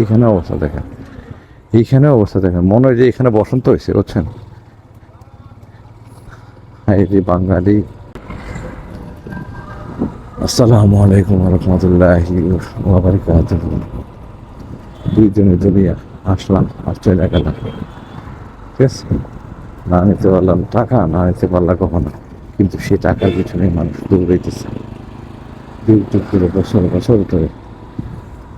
এইখানে অবস্থা দেখেন। এইখানে অবস্থা দেখেন। মনে হয় যে এখানে বসন্ত হয়েছে, বুঝছেন? এই যে বাঙালি। আসসালামু আলাইকুম রহমতুল্লাহি দুইজনে দুনিয়া আসলাম আর চলে গেলাম। ঠিক আছে? না নিতে পারলাম টাকা, না নিতে পারলাম কখনো। কিন্তু সে টাকার পিছনে মানুষ দৌড়াইতেছে। দূর করে বছর বছর ধরে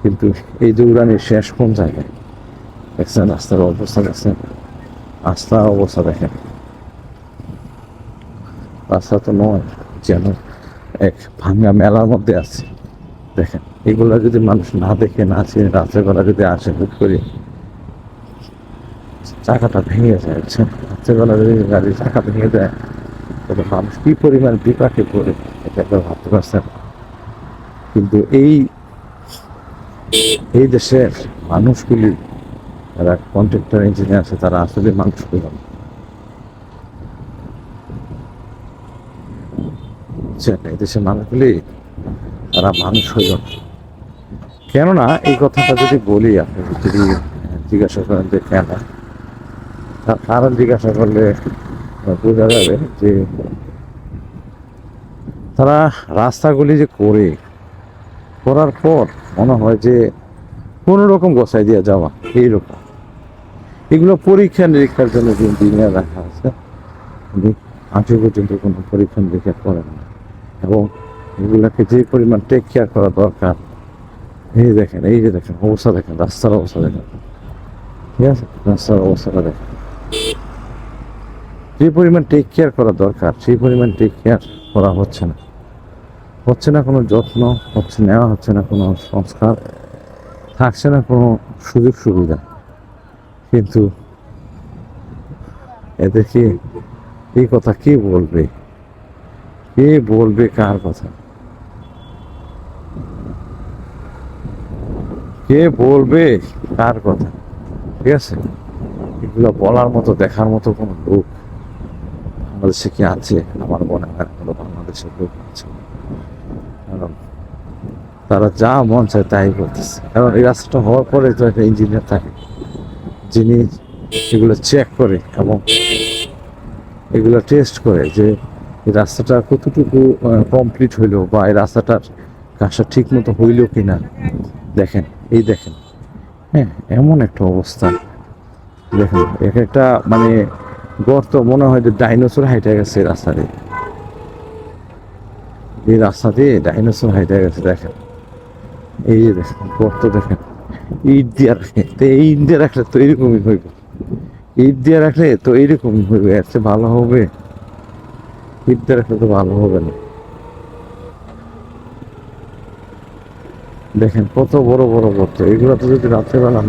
কিন্তু এই দৌড়ানির শেষ কোন জায়গায়? দেখছেন, রাস্তার অবস্থা দেখছেন? রাস্তার অবস্থা দেখেন। রাস্তা তো নয়, যেন এক ভাঙ্গা মেলার মধ্যে আছে। দেখেন, এগুলা যদি মানুষ না দেখে, না চিনে, রাত্রেবেলা যদি আসে হুট করে, চাকাটা ভেঙে যায়, বুঝছেন? রাত্রেবেলা যদি গাড়ির চাকা ভেঙে যায় তাহলে মানুষ কি পরিমাণ বিপাকে পড়ে, এটা একবার ভাবতে পারছেন কিন্তু এই এই দেশের মানুষগুলি, যারা কন্ট্রাক্টর ইঞ্জিনিয়ার আছে, তারা আসলে মানুষগুলো না। এই দেশের মানুষগুলি, তারা মানুষ হইল কেননা, এই কথাটা যদি বলি, আপনি যদি জিজ্ঞাসা করেন যে কেন তার কারণ জিজ্ঞাসা করলে বোঝা যাবে যে তারা রাস্তাগুলি যে করে, করার পর মনে হয় যে কোনো রকম গোছাই দিয়ে যাওয়া, এইরকম। এগুলো পরীক্ষা নিরীক্ষার জন্য যে ইঞ্জিনিয়ার রাখা আছে আজও পর্যন্ত কোনো পরীক্ষা নিরীক্ষা করেন না। এবং এগুলাকে যে পরিমাণ টেক কেয়ার করা দরকার, এই দেখেন, এই যে দেখেন, অবস্থা দেখেন, রাস্তার অবস্থা দেখেন। ঠিক আছে? রাস্তার অবস্থাটা দেখেন। যে পরিমাণ টেক কেয়ার করা দরকার, সেই পরিমাণ টেক কেয়ার করা হচ্ছে না। হচ্ছে না কোনো যত্ন, হচ্ছে নেওয়া হচ্ছে না কোনো সংস্কার, থাকছে না কোনো সুযোগ সুবিধা। কিন্তু এদেরকে এই কথা, কে বলবে? কে বলবে কার কথা? কে বলবে কার কথা? ঠিক আছে? এগুলো বলার মতো, দেখার মতো কোনো লোক বাংলাদেশে কি আছে? আমার মনে হয় বাংলাদেশের লোক আছে। কারণ তারা যা মন চায় তাই করতেছে। কারণ এই রাস্তাটা হওয়ার পরে তো একটা ইঞ্জিনিয়ার থাকে, যিনি এগুলো চেক করে এবং এগুলো টেস্ট করে যে এই রাস্তাটা কতটুকু কমপ্লিট হইল বা এই রাস্তাটার কাজটা ঠিক মতো হইল কি না দেখেন, এই দেখেন। হ্যাঁ এমন একটা অবস্থা। দেখেন, এক একটা মানে গর্ত মনে হয় যে ডাইনোসর হাইটে গেছে রাস্তা দিয়ে এই রাস্তা দিয়ে ডাইনোসর হাইটে গেছে, দেখেন। এই যে দেখেন গর্ত দেখেন। ইট দিয়ে রাখে তো এই ইট দিয়ে রাখলে তো এইরকমই হইবে। ইট দিয়ে রাখলে তো এইরকমই হইবে, এর চেয়ে ভালো হবে। ইট দিয়ে রাখলে তো ভালো হবে না। দেখেন, কত বড় বড় গর্ত। এগুলো তো যদি রাত্রেবেলা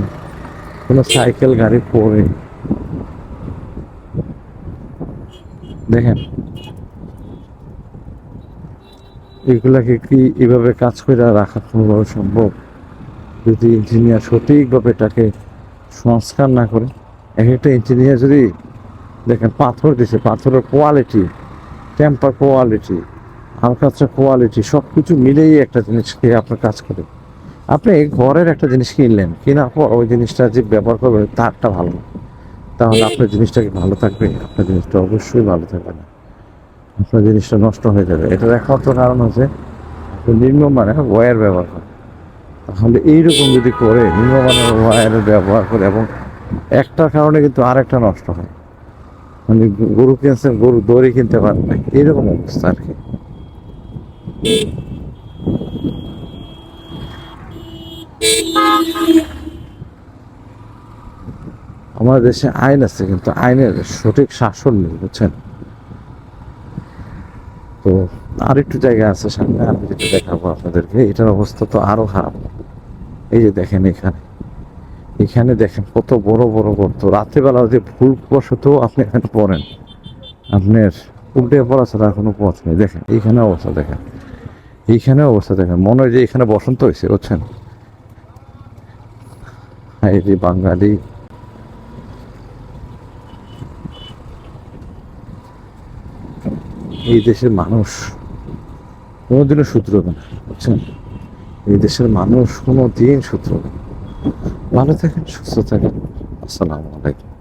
কোনো সাইকেল, গাড়ি পড়ে, দেখেন এগুলাকে কি এভাবে কাজ করে রাখা কোনোভাবে সম্ভব? যদি ইঞ্জিনিয়ার সঠিকভাবে এটাকে সংস্কার না করে, এক একটা ইঞ্জিনিয়ার যদি দেখেন পাথর দিছে, পাথরের কোয়ালিটি টেম্পার কোয়ালিটি হালকাচা কোয়ালিটি সব কিছু মিলেই একটা জিনিসকে আপনার কাজ করে। আপনি ঘরের একটা জিনিস কিনলেন, কেনার পর ওই জিনিসটা যে ব্যবহার করবেন, তারটা ভালো তাহলে আপনার জিনিসটা কি ভালো থাকবে? আপনার জিনিসটা অবশ্যই ভালো থাকবে না। আপনার জিনিসটা নষ্ট হয়ে যাবে। এটার একমাত্র কারণ হচ্ছে নিম্নমানের ওয়্যার ব্যবহার করেন তাহলে এইরকম যদি করে, নিম্নমানের ওয়্যারের ব্যবহার করে এবং একটার কারণে কিন্তু আরেকটা নষ্ট হয়। মানে গরু কিনছেন গরু দড়ি কিনতে পারেন না, এইরকম অবস্থা আর কি। আমাদের দেশে আইন আছে, কিন্তু আইনের সঠিক শাসন নেই, বুঝছেন? তো আর একটু জায়গা আছে সামনে আমি যেটা দেখাবো আপনাদেরকে, এটার অবস্থা তো আরও খারাপ। এই যে দেখেন এখানে। এখানে দেখেন কত বড় বড় গর্ত। রাত্রিবেলা যদি ভুল বসত আপনি এখানে পড়েন, আপনার উল্টে পড়া ছাড়া কোনো পথ নেই। দেখেন, এইখানে অবস্থা দেখেন। এইখানে অবস্থা দেখেন। মনে হয় যে এখানে বসন্ত হয়েছে, বুঝছেন? এই যে বাঙালি এই দেশের মানুষ কোনোদিনও শুধরবে না, বুঝছেন? এই দেশের মানুষ কোনো দিন শুধরবে ভালো থাকেন, সুস্থ থাকেন। আসসালামু আলাইকুম।